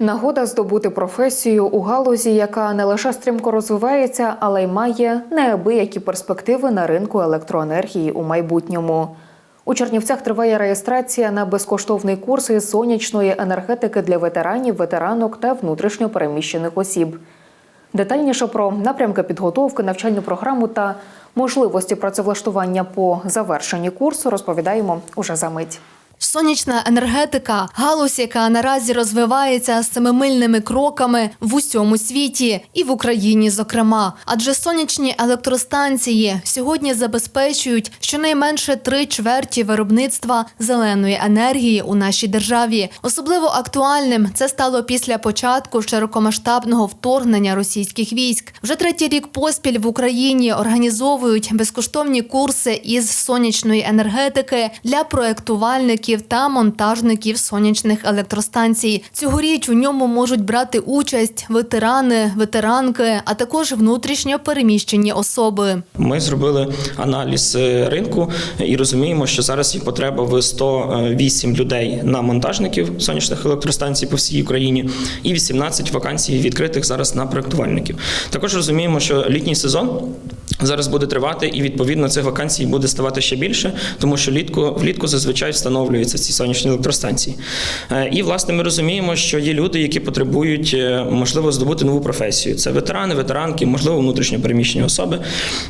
Нагода здобути професію у галузі, яка не лише стрімко розвивається, але й має неабиякі перспективи на ринку електроенергії у майбутньому. У Чернівцях триває реєстрація на безкоштовний курс із сонячної енергетики для ветеранів, ветеранок та внутрішньо переміщених осіб. Детальніше про напрямки підготовки, навчальну програму та можливості працевлаштування по завершенні курсу розповідаємо уже за мить. Сонячна енергетика галузь, яка наразі розвивається семимильними кроками в усьому світі і в Україні, зокрема. Адже сонячні електростанції сьогодні забезпечують щонайменше три чверті виробництва зеленої енергії у нашій державі. Особливо актуальним це стало після початку широкомасштабного вторгнення російських військ. Вже третій рік поспіль в Україні організовують безкоштовні курси із сонячної енергетики для проектувальників та монтажників сонячних електростанцій. Цьогоріч у ньому можуть брати участь ветерани, ветеранки, а також внутрішньо переміщені особи. Ми зробили аналіз е, ринку і розуміємо, що зараз є потреба в 108 людей на монтажників сонячних електростанцій по всій Україні і 18 вакансій відкритих зараз на проектувальників. Також розуміємо, що літній сезон зараз буде тривати, і відповідно цих вакансій буде ставати ще більше, тому що влітку влітку зазвичай встановлюються ці сонячні електростанції. Е, І власне ми розуміємо, що є люди, які потребують е, можливо здобути нову професію. Це ветерани, ветеранки, можливо, внутрішньо переміщені особи.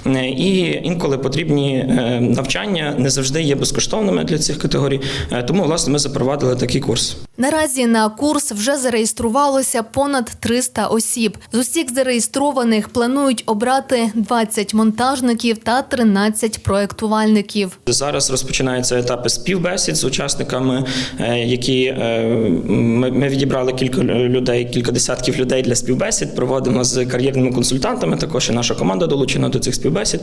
Е, І інколи потрібні навчання не завжди є безкоштовними для цих категорій. Тому власне ми запровадили такий курс. Наразі на курс вже зареєструвалося понад 300 осіб. З усіх зареєстрованих планують обрати 20 монтажників та 13 проектувальників. Зараз розпочинаються етапи співбесід з учасниками, е, які е, ми, відібрали кілька людей, кілька десятків людей для співбесід. Проводимо з кар'єрними консультантами. Також і наша команда долучена до цих співбесід.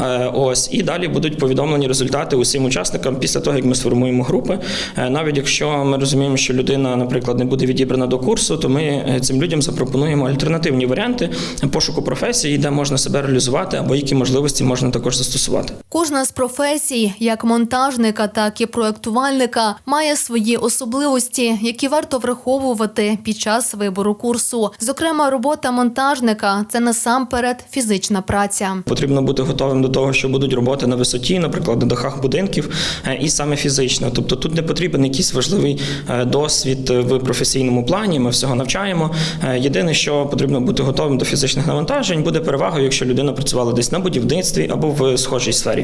Е, Ось і далі будуть повідомлені результати усім учасникам після того, як ми сформуємо групи. Навіть якщо ми розуміємо, що людина, наприклад, не буде відібрана до курсу, то ми е, цим людям запропонуємо альтернативні варіанти пошуку професії, де можна себе реалізувати або які можливості можна також застосувати. Кожна з професій, як монтажника, так і проектувальника, має свої особливості, які варто враховувати під час вибору курсу. Зокрема, робота монтажника це насамперед фізична праця. Потрібно бути готовим до того, що будуть роботи на висоті, наприклад, на дахах будинків, е, і саме фізично. Тобто тут не потрібен якийсь важливий е, досвід в професійному плані. Ми всього навчаємо. Е, Єдине, що потрібно бути готовим до фізичних навантажень, буде перевагою, якщо людина працювала десь на будівництві або в схожій сфері.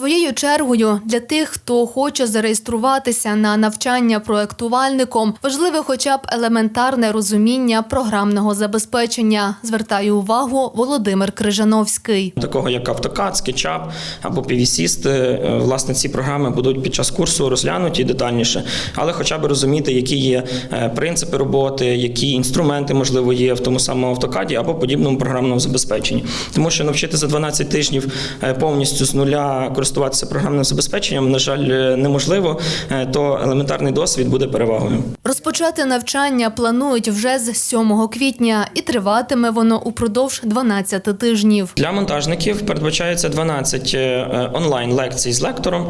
Своєю чергою для тих, хто хоче зареєструватися на навчання проектувальником, важливе хоча б елементарне розуміння програмного забезпечення. Звертає увагу Володимир Крижановський. Такого як автокад, SketchUp або PVSist, е, власне, ці програми будуть під час курсу розглянуті детальніше, але хоча б розуміти, які є е, принципи роботи, які інструменти можливо є в тому самому автокаді або подібному програмному забезпеченні. Тому що навчити за 12 тижнів е, повністю з нуля користуватися програмним забезпеченням, на жаль, е, неможливо, е, то елементарний досвід буде перевагою. Розпочати навчання планують вже з 7 квітня, і триватиме воно упродовж 12 тижнів. Для монтажників передбачається 12 е, онлайн лекцій з лектором,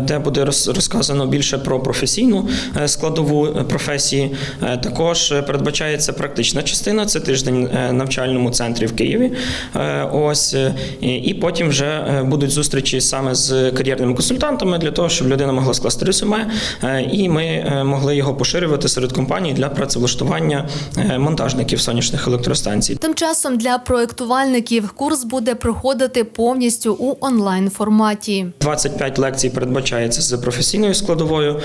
де буде розказано більше про професійну складову професії. Також передбачається практична частина. Це тиждень навчальному центрі в Києві. Ось і- потім вже будуть зустрічі саме з кар'єрними консультантами для того, щоб людина могла скласти резюме, е, і ми е, могли його поширювати серед компаній для працевлаштування е, монтажників сонячних електростанцій. Тим часом для проектувальників курс буде проходити повністю у онлайн форматі. 25 лекцій передбачається з професійною складовою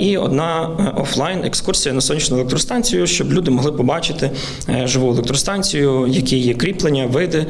і одна офлайн екскурсія на сонячну електростанцію, щоб люди могли побачити живу електростанцію, які є кріплення, види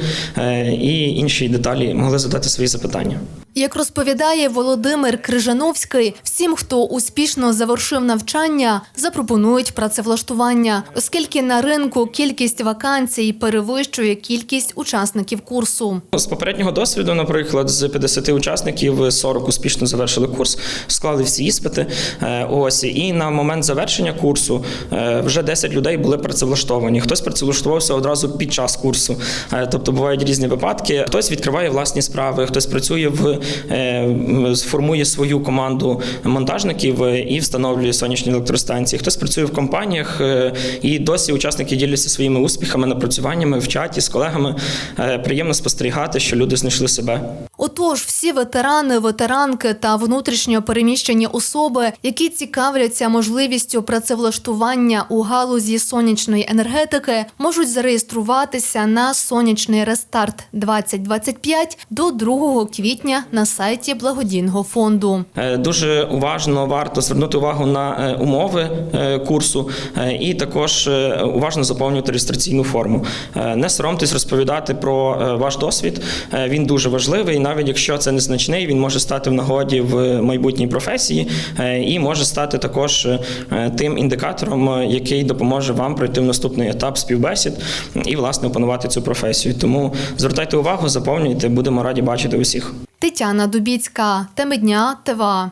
і інші деталі могли задати свої запитання. Як розповідає Володимир Крижановський, всім, хто успішно завершив навчання, запропонують працевлаштування, оскільки на ринку кількість вакансій перевищує кількість учасників курсу. З попереднього досвіду, наприклад, з 50 учасників 40 успішно завершили курс, склали всі іспити. Е, Ось і на момент завершення курсу е, вже 10 людей були працевлаштовані. Хтось працевлаштувався одразу під час курсу. Е, Тобто бувають різні випадки. Хтось відкриває власні справи, хтось працює в е, м, сформує свою команду монтажників е, і встановлює сонячні електростанції. Хтось працює в компаніях, е, і досі учасники діляться своїми успіхами, напрацюваннями в чаті з колегами. Приємно спостерігати, що люди знайшли себе. Отож, всі ветерани, ветеранки та внутрішньо переміщені особи, які цікавляться можливістю працевлаштування у галузі сонячної енергетики, можуть зареєструватися на сонячний рестарт 2025 до 2 квітня на сайті благодійного фонду. Е, Дуже уважно варто звернути увагу на е, умови е, курсу і також уважно заповнювати реєстраційну форму. Не соромтесь розповідати про ваш досвід. Він дуже важливий, навіть якщо це незначний, він може стати в нагоді в майбутній професії е, і може стати також е, тим індикатором, е, який допоможе вам пройти в наступний етап співбесід і власне опанувати цю професію. Тому звертайте увагу, заповнюйте, будемо раді бачити усіх. Тетяна Дубіцька, теми дня ТВА.